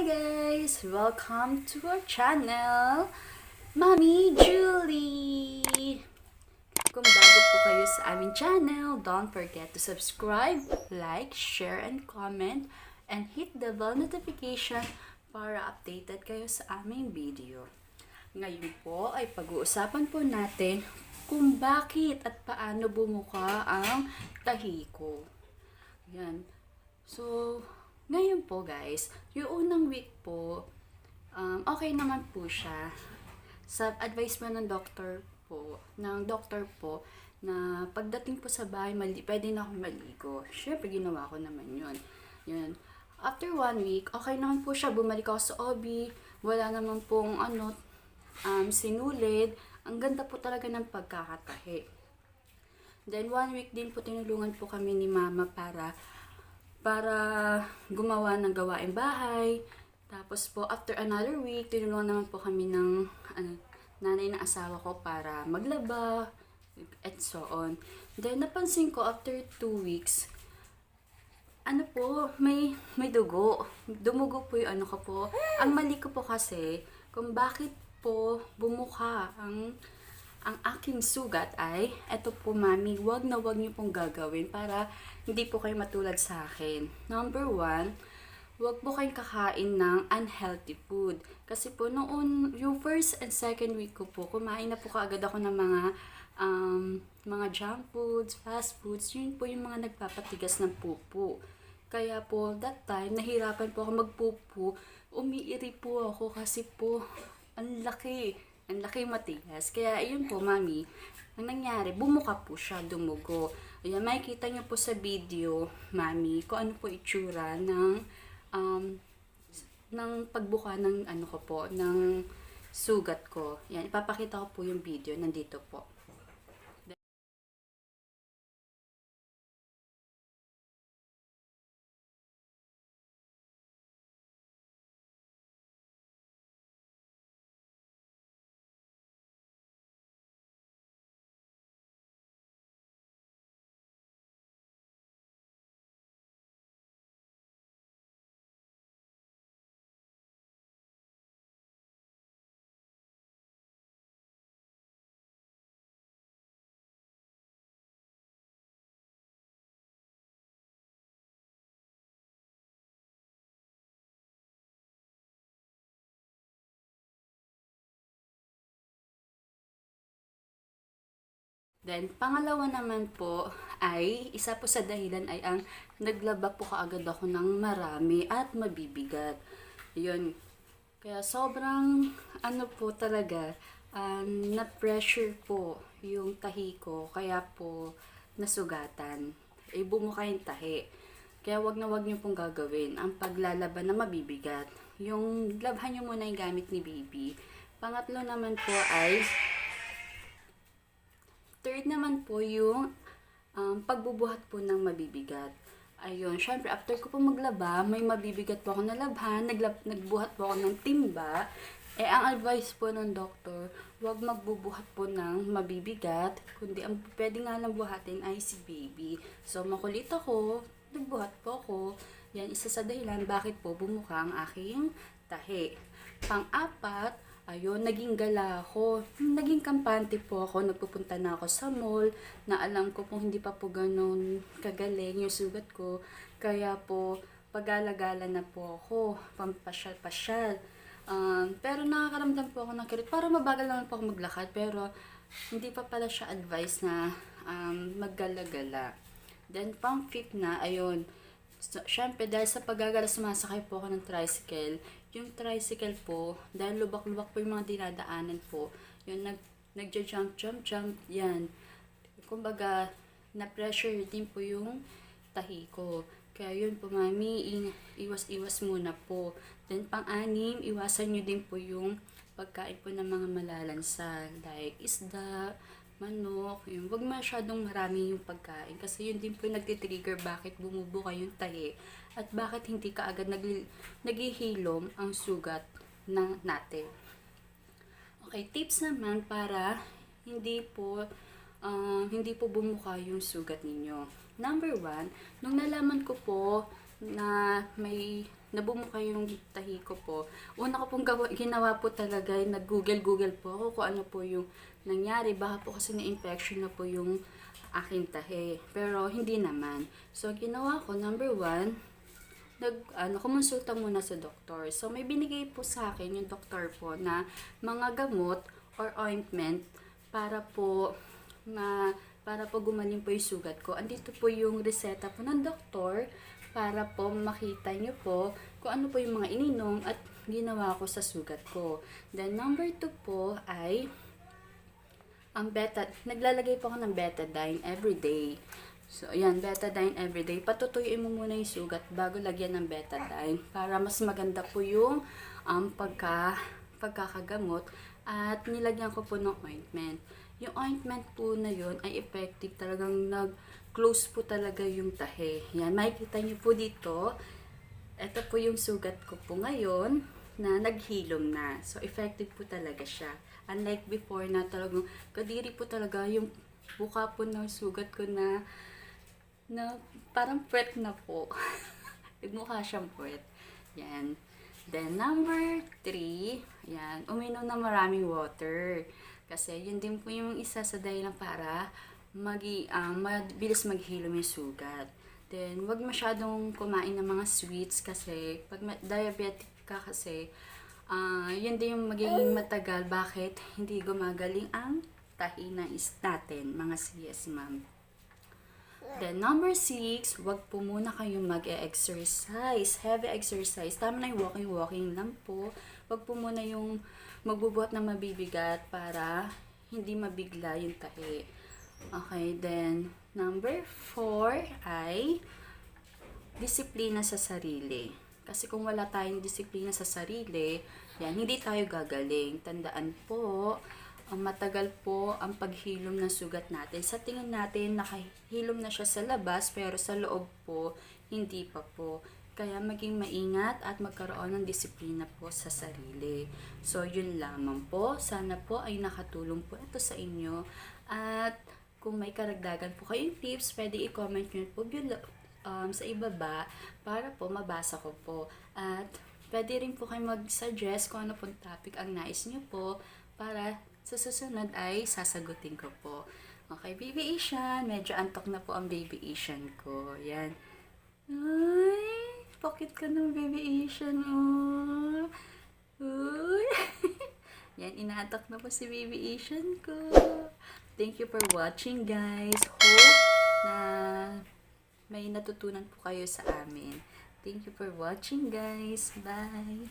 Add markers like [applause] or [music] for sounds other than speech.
Hi guys! Welcome to our channel, Mommy Julie! Kung bago po kayo sa aming channel, don't forget to subscribe, like, share, and comment, and hit the bell notification para updated kayo sa aming video. Ngayon po ay pag-uusapan po natin kung bakit at paano bumuka ang tahi ko. Yan. So, ngayon po guys, yung unang week po, um, okay naman po siya. Sa advice po ng doctor po, ng doctor po, na pagdating po sa bahay, mali, pwede na akong maligo. Siyempre, ginawa ko naman yun. Yun. After one week, okay naman po siya. Bumalik ako sa OB. Wala naman pong ano, um, sinulid. Ang ganda po talaga ng pagkakatahi. Then, one week din po tinulungan po kami ni mama para para gumawa ng gawaing bahay. Tapos po, after another week, tinulungan naman po kami ng ano, nanay ng asawa ko para maglaba, and so on. Then, napansin ko, after two weeks, ano po, may, may dugo. Dumugo po yung ano ko po. Ang mali ko po kasi, kung bakit po bumuka ang ang aking sugat ay, eto po mami, wag na wag niyo pong gagawin para hindi po kayo matulad sa akin. Number one, wag po kayong kakain ng unhealthy food. Kasi po noon, yung first and second week ko po, kumain na po kaagad ako ng mga um, mga junk foods, fast foods, yun po yung mga nagpapatigas ng pupo. Kaya po, that time, nahirapan po ako magpupo. Umiiri po ako kasi po, ang laki. Ang laki matigas. Kaya, ayun po, mami, ang nangyari, bumuka po siya, dumugo. Ayan, makikita niyo po sa video, mami, kung ano po itsura ng, um, ng pagbuka ng, ano ko po, ng sugat ko. Yan, ipapakita ko po yung video, nandito po. Then, pangalawa naman po ay, isa po sa dahilan ay ang naglaba po kaagad ako ng marami at mabibigat. Yun. Kaya sobrang, ano po talaga, um, na-pressure po yung tahi ko. Kaya po, nasugatan. Eh, bumuka yung tahi. Kaya wag na wag niyo pong gagawin ang paglalaban na mabibigat. Yung labhan niyo muna yung gamit ni baby. Pangatlo naman po ay Third naman po yung um, pagbubuhat po ng mabibigat. Ayun, syempre after ko po maglaba, may mabibigat po ako na labhan, naglab, nagbuhat po ako ng timba. Eh, ang advice po ng doktor, huwag magbubuhat po ng mabibigat, kundi ang pwede nga lang buhatin ay si baby. So, makulit ako, nagbuhat po ako. Yan, isa sa dahilan bakit po bumuka ang aking tahi. Pang-apat, ayun, naging gala ako. Naging kampante po ako. Nagpupunta na ako sa mall na alam ko kung hindi pa po ganun kagaling yung sugat ko. Kaya po, pagala-gala na po ako. Pampasyal-pasyal. Um, pero nakakaramdam po ako ng kirit. Para mabagal naman po ako maglakad. Pero hindi pa pala siya advice na um, maggala-gala. Then, pang fifth na, ayun, So, syempre, dahil sa paggagala, sumasakay po ako ng tricycle. Yung tricycle po, dahil lubak-lubak po yung mga dinadaanan po, yung nag, nagja-jump, jump, jump, yan. Kumbaga, na-pressure din po yung tahi ko. Kaya yun po, mami, iwas-iwas muna po. Then, pang-anim, iwasan nyo din po yung pagkain po ng mga malalansa, like isda, manok, yung wag masyadong marami yung pagkain kasi yun din po yung nagtitrigger bakit bumubuka yung tahi at bakit hindi ka agad nag, naghihilom ang sugat na natin. Okay, tips naman para hindi po uh, hindi po bumuka yung sugat ninyo. Number one, nung nalaman ko po na may nabumuka yung tahi ko po. Una ko pong gawa, ginawa po talaga, nag-google-google po ako kung ano po yung nangyari. Baka po kasi na-infection na po yung aking tahi. Pero hindi naman. So, ginawa ko, number one, nag ano kumonsulta muna sa doktor. So may binigay po sa akin yung doktor po na mga gamot or ointment para po ma para po gumaling po yung sugat ko. Andito po yung reseta po ng doktor para po makita niyo po kung ano po yung mga ininom at ginawa ko sa sugat ko. Then number two po ay ang beta, naglalagay po ako ng betadine every day. So, ayan, betadine everyday. Patutuyuin mo muna yung sugat bago lagyan ng betadine para mas maganda po yung um, pagka, pagkakagamot at nilagyan ko po ng ointment. Yung ointment po na yun ay effective talagang nag-close po talaga yung tahe. Yan, makikita niyo po dito. Ito po yung sugat ko po ngayon na naghilom na. So, effective po talaga siya. Unlike before na talagang kadiri po talaga yung buka po ng sugat ko na na parang puwet na po. [laughs] Mukha siyang puwet. Yan. Then, number three, yan, uminom ng maraming water. Kasi yun din po yung isa sa dahilan para magi, ah, mabilis maghilom yung sugat. Then, wag masyadong kumain ng mga sweets kasi pag diabetic ka kasi, ah, yun din yung magiging matagal. Bakit hindi gumagaling ang tahi na is natin, mga CS ma'am. Then, number six, wag po muna kayong mag-exercise. Heavy exercise. Tama na yung walking-walking lang po. Wag po muna yung magbubuhat ng mabibigat para hindi mabigla yung tahi. Okay, then, number four ay disiplina sa sarili. Kasi kung wala tayong disiplina sa sarili, yan, hindi tayo gagaling. Tandaan po, ang matagal po ang paghilom ng sugat natin. Sa tingin natin, nakahilom na siya sa labas, pero sa loob po, hindi pa po. Kaya maging maingat at magkaroon ng disiplina po sa sarili. So, yun lamang po. Sana po ay nakatulong po ito sa inyo. At kung may karagdagan po kayong tips, pwede i-comment nyo po below, um, sa ibaba para po mabasa ko po. At pwede rin po kayo mag-suggest kung ano pong topic ang nais nyo po para sa susunod ay sasagutin ko po. Okay, Baby Asian. Medyo antok na po ang Baby Asian ko. Yan. Ay, pocket ka ng Baby Asian, oh. Uy. [laughs] Yan, inaantok na po si Baby Asian ko. Thank you for watching, guys. Hope na may natutunan po kayo sa amin. Thank you for watching, guys. Bye.